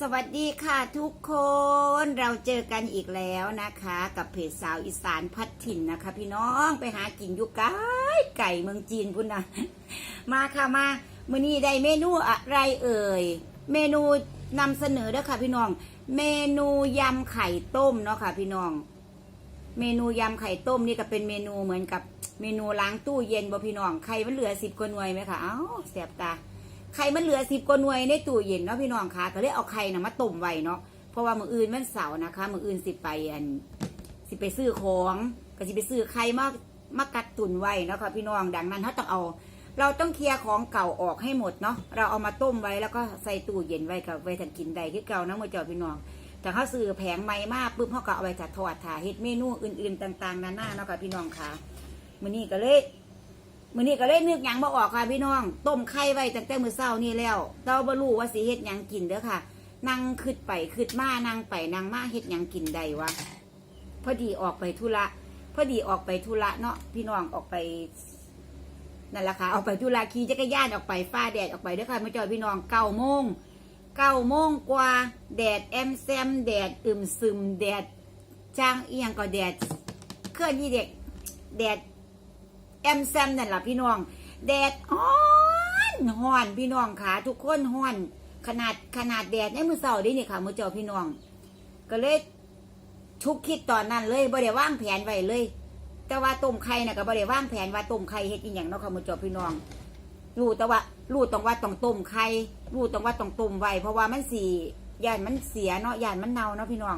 สวัสดีค่ะทุกคนเราเจอกันอีกแล้วนะคะ กับเพจสาวอีสานพัดถิ่นนะคะ พี่น้องไปหากินอยุไก่ไก่เมืองจีนพุ่นนะมาค่ะมามื้อนี้ได้เมนูอะไรเอ่ย เมนูนำเสนอเด้อค่ะ พี่น้อง เมนูยำไข่ต้มเนาะค่ะ พี่น้อง เมนูยำไข่ต้มนี่ก็เป็นเมนูเหมือนกับเมนูล้างตู้เย็นบ่พี่น้องไข่มันเหลือสิบกว่าหน่วยไหมคะเอ้าแสบตา ไข่มันเหลือสิบกว่าหน่วยในตู้เย็นเนาะพี่น้องคะก็เลยเอาไข่นะมาต้มไว้เนาะเพราะว่ามืออื่นมันเสาร์นะคะ มืออื่นสิไปอันสิไปซื้อของก็สิไปซื้อไข่มามากัดตุนไว้เนาะค่ะพี่น้องดังนั้นเขาต้องเอา เราต้องเคลียร์ของเก่าออกให้หมดเนาะเราเอามาต้มไว้แล้วก็ใส่ตู้เย็นไว้กับไว้ทันกินได้คือเก่านะเมื่อเจ้าพี่น้องแต่เขาซื้อแผงไม้มากปุ๊บเขาก็เอาไปจัดทอดถ่าเฮ็ดเมนูอื่นๆต่าง ๆนานาเนาะค่ะพี่น้องค่ะมื้อนี้ก็เลย มื้อนี้ก็เลยนึกหยังบ่ออกค่ะพี่น้อง ต้มไข่ไว้ตั้งแต่มื้อเช้านี่แล้วแต่ว่าบ่รู้ว่าสิเฮ็ดหยังกินเด้อค่ะ นั่งคิดไปคิดมานั่งไปนั่งมาเฮ็ดหยังกินได้วะพอดีออกไปธุระพอดีออกไปธุระเนาะพี่น้องออกไปนั่นแหละค่ะออกไปธุระขี่จักรยานออกไปฟ้าแดดออกไปเด้อค่ะมาจอดพี่น้องเก้าโมงเก้าโมงกว่าแดดแอมแซมแดดอึมซึมแดดจ้างเอียงก็แดดเคลื่อนยี่เด็กแดด แอมแซมนั่นแหละพี่น้อง แดดฮ้อนฮอนพี่น้องค่ะทุกคนฮอน ขนาดขนาดแดดในมือเสาร์นี่นี่ค่ะมือเจ้าพี่น้อง ก็เลยชุกคิดตอนนั้นเลยบ่ได้ว่างแผนไว้เลย แต่ว่าต้มไข่น่ะก็บ่ได้ว่างแผนว่าต้มไข่เฮ็ดอีหยังเนาะค่ะมือเจ้าพี่น้องรู้แต่ว่ารู้ต้องว่าต้องต้มไข่รู้ต้องว่าต้องต้มไว้เพราะว่ามันสีย่านมันเสียเนาะย่านมันเน่าเนาะพี่น้อง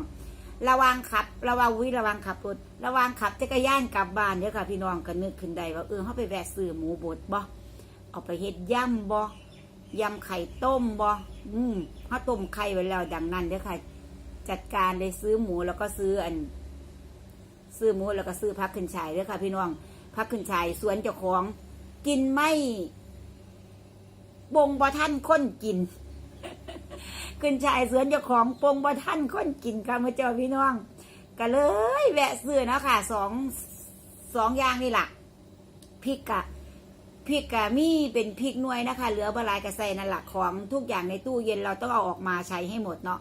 ระวังขับ ระวังวิระวังขับรถระวังขับจักรยานกลับบ้านเด้อค่ะ พี่น้องก็นึกขึ้นได้ว่าเออเขาไปแวะซื้อหมูบดบ่เอาไปเฮ็ดย่ำบ่ยำไข่ต้มบ่อืมเขาต้มไข่ไว้แล้วดังนั้นเด้อค่ะ จัดการเลยซื้อหมูแล้วก็ซื้ออัน ซื้อหมูแล้วก็ซื้อพักขึ้นชายเด้อค่ะ พี่น้องพักขึ้นชายสวนเจ้าของ กินไม่บงบ่ท่านค้นกิน ขึ้นชายสวนเจ้าของปงบ่ท่านคนกินค่ะมาเจอพี่น้อง ก็เลยแวะซื้อเนาะค่ะสองสองอย่างนี่แหละพริกกะพริกกะมีเป็นพริกน่วยนะคะ เหลือบลายกระใส่นั่นแหละของทุกอย่างในตู้เย็นเราต้องเอาออกมาใช้ให้หมดเนาะ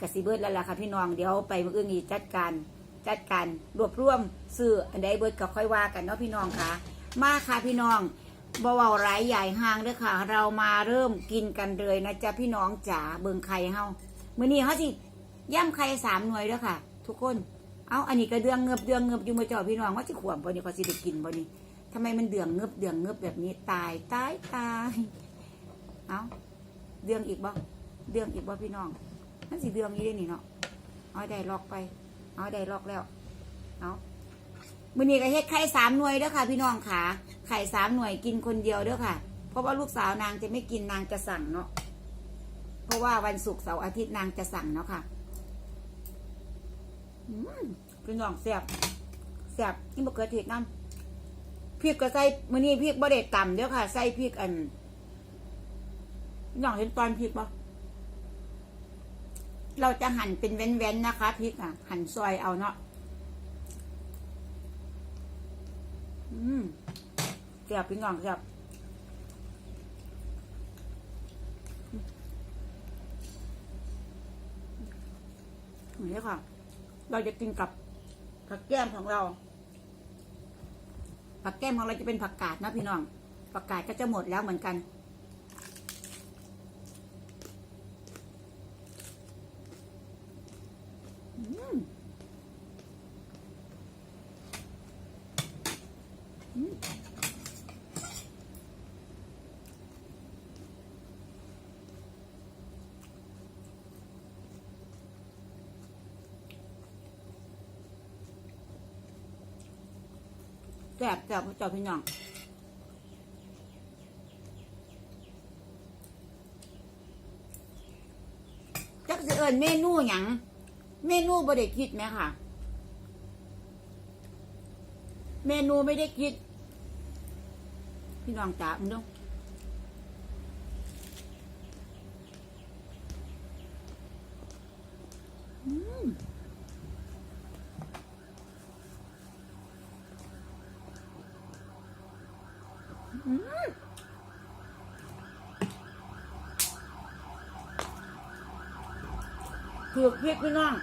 กระสิเบิดแล้วล่ะค่ะพี่น้องเดี๋ยวไปมืออื่นอีกจัดการจัดการรวบรวมซื้ออันใดเบิดก็ค่อยว่ากันเนาะพี่น้องค่ะ มาค่ะพี่น้อง บ่เว้าหลายใหญ่ห่างเด้อค่ะ เรามาเริ่มกินกันเลยนะจ๊ะพี่น้องจ๋าเบิงไข่เฮามื้อนี้เฮาสิย่ำไข่สามหน่วยเด้อค่ะ ทุกคน เอาอันนี้ก็เดืองเงือบเดืองเงือบอยู่มาจ้าพี่น้องว่าสิขวบบ่นี่ก็สิได้กินบ่นี่ทำไมมันเดืองเงือบเดืองเงือบแบบนี้ตายตายตายเอาเดืองอีกบ่เดืองอีกบ่พี่น้องมันสิเดืองอีได้นี่เนาะเอาได้ลอกไป เอาได้ลอกแล้วเอา มื้อนี้ก็เฮ็ดไข่สามหน่วยเด้อค่ะ พี่น้องค่ะ ไข่สามหน่วยกินคนเดียวเด้อค่ะ เพราะว่าลูกสาวนางจะไม่กินนางจะสั่งเนาะ เพราะว่าวันศุกร์เสาร์อาทิตย์นางจะสั่งเนาะค่ะพี่น้องแซ่บแซ่บนี่มะเขือเทศน้ำพริกก็ใส่มื้อนี้พริกบ่ได้ต่ำเด้อค่ะ ใส่พริกอันพี่น้องเห็นตอนพริกปะเราจะหั่นเป็นแว้นๆนะคะพริกอะ หั่นซอยเอาเนาะ อืมแซ่บพี่น้องแซ่บนี่ค่ะ เราจะกินกับผักแก้มของเรา ผักแก้มของเราจะเป็นผักกาดนะพี่น้อง ผักกาดก็จะหมดแล้วเหมือนกัน อืมอืม แซ่บแซ่บเจ้าพี่น้องจักสิเอิญเมนูหยังเมนูบ่ได้คิดไหมค่ะ เมนูไม่ได้คิด พี่น้องจ๋ามึงดูอืม เผือกพริกพี่น้อง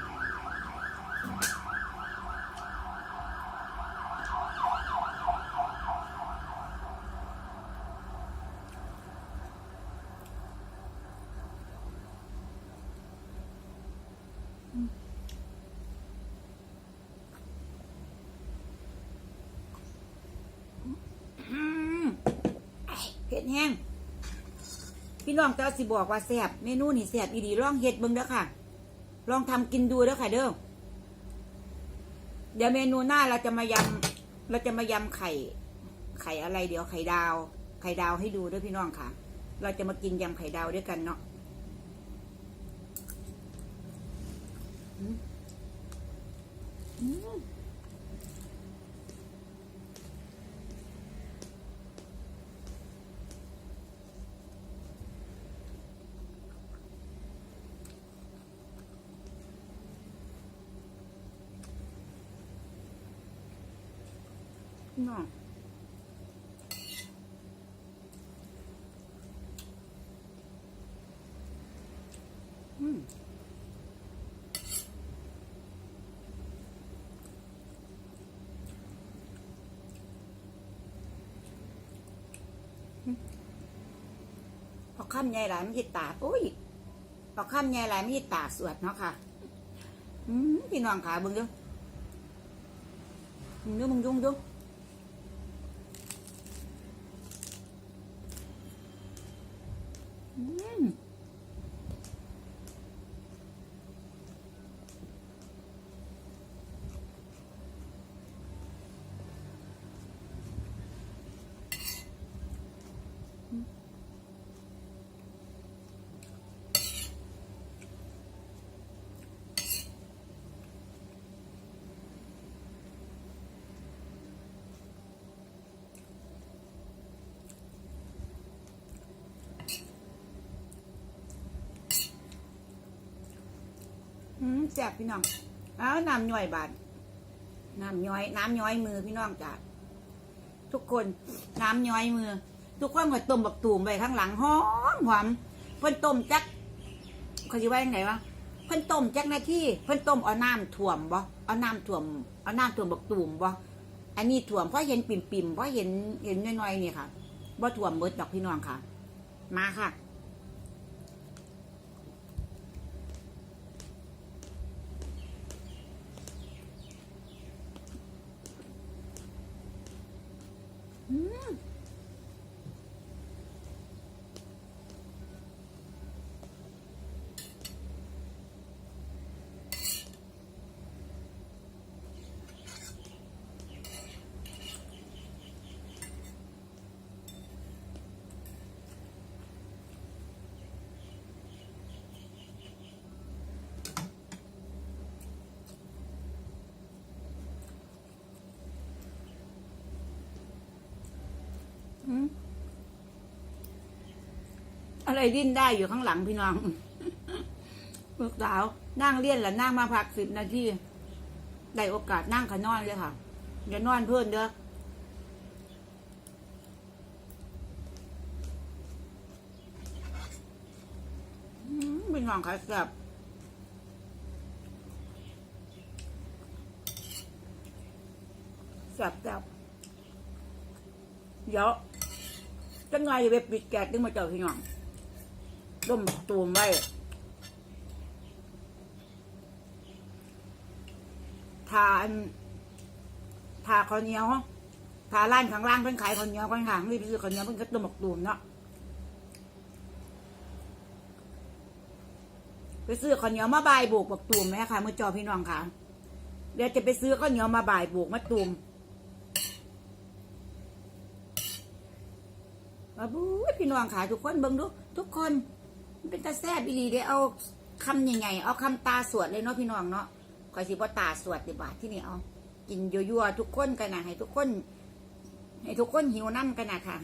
แห้งพี่น้องแต่สิบอกว่าแซ่บเมนูนี่แซ่บอีดีลองเฮ็ดเบิ่งเด้อค่ะ ลองทำกินดูเด้อค่ะเด้อเดี๋ยวเมนูหน้าเราจะมายำเราจะมายำไข่ ไข่อะไรเดี๋ยวไข่ดาว ไข่ดาวให้ดูด้วยพี่น้องค่ะ เราจะมากินยำไข่ดาวด้วยกันเนาะอืม มพี่องอืมพอข้ามใหญ่หลายม่ใช่ตาอุ้ยพอข้ามใหญ่หลายม่ใช่ตาสวดเนาะค่ะ อืมพี่น้องขาบิ่งดูมึงดูมึงดูมึงดูอืม อืมแซ่บพี่น้องเอาน้ำย่อยบาดน้ำย้อย น้ำย้อยมือพี่น้องจ้ะทุกคนน้ำย้อยมือ ทุกคนก็ต้มบักตูมไปข้างหลังหอมหอมเพิ่นต้มจักเขาจะว่ายังไงวะเพิ่นต้มจักนาที่เพิ่นต้มเอาน้ำถ่วมบ่เอาน้ำถ่วมเอาน้ำถ่วมบักตูมบ่อันนี้ถ่วมเพราะเห็นปิ่มปิ่มๆเพราะเห็นเห็นน้อยๆนี่ค่ะบ่ถ่วมเบิดดอกพี่น้องค่ะ มาค่ะ อะไรดิ้นได้อยู่ข้างหลังพี่น้องลูกสาวนั่งเลี่ยนแล้วนั่งมาพักสิบนาทีได้โอกาสนั่งขานอนเลยค่ะอย่านอนเพื่อนเด้ออืมพี่น้องค่ะแซ่บแซ่บแซ่บเดี๋ยว จังไงอย่าไปปิดแก๊สดึงมาเจอพี่น้องต้มตูมไว้ทาอันทาข้าวเหนียวทาร้านข้างล่างเพิ่นขายข้าวเหนียวข้างล่างนี่ไปซื้อข้าวเหนียวเพิ่นก็ต้มบักตูมเนาะไปซื้อข้าวเหนียวมาบายโบกบักตูมไหมคะเมื่อจอพี่น้องค่ะเดี๋ยวจะไปซื้อข้าวเหนียวมาบายโบกมาตูม มาบู๊พี่น้องขาทุกคนเบิ่งดูทุกคนมันเป็นตาแซ่บอีหลีได้เอาคำใหญ่ๆเอาคำตาสวดเลยเนาะพี่น้องเนาะคอยสิบ่ตาสวดดีบาทที่นี่เอา กินยั่วๆทุกคนกันนะให้ทุกคน ให้ทุกคนหิวน้ำกันนะค่ะ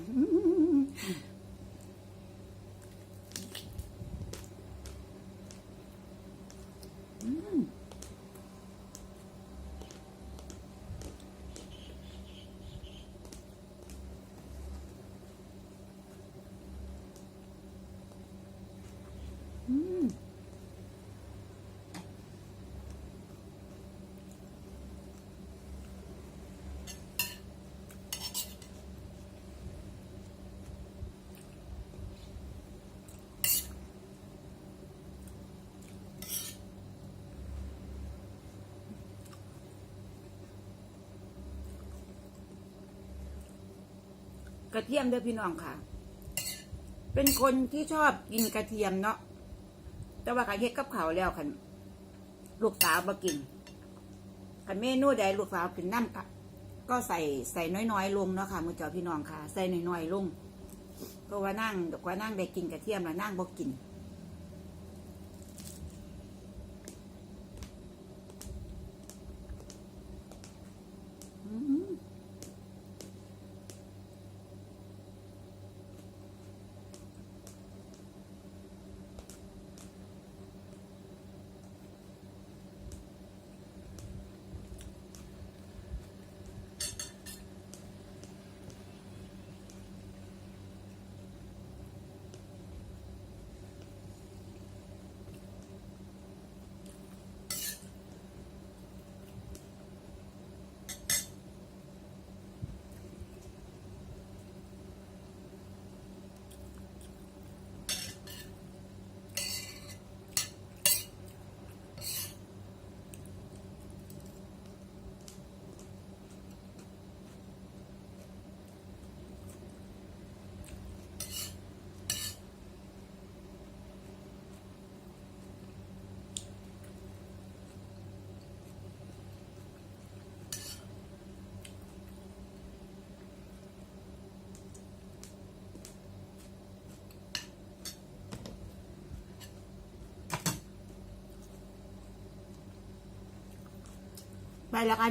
อืม กระเทียมเด้อพี่น้องค่ะ เป็นคนที่ชอบกินกระเทียมเนาะแต่ว่าการเฮ็ดกับเขาวแล้วคันลูกสาวมากินคันเมนูใดลูกสาวกินน้ำกะก็ใส่ใส่น้อยๆลงเนาะค่ะมือเจ้าพี่น้องค่ะ ใส่น้อยๆลงเพราะว่านั่งกว่านั่งได้กินกระเทียมแล้วนั่งบ่กิน ไปแล้วค่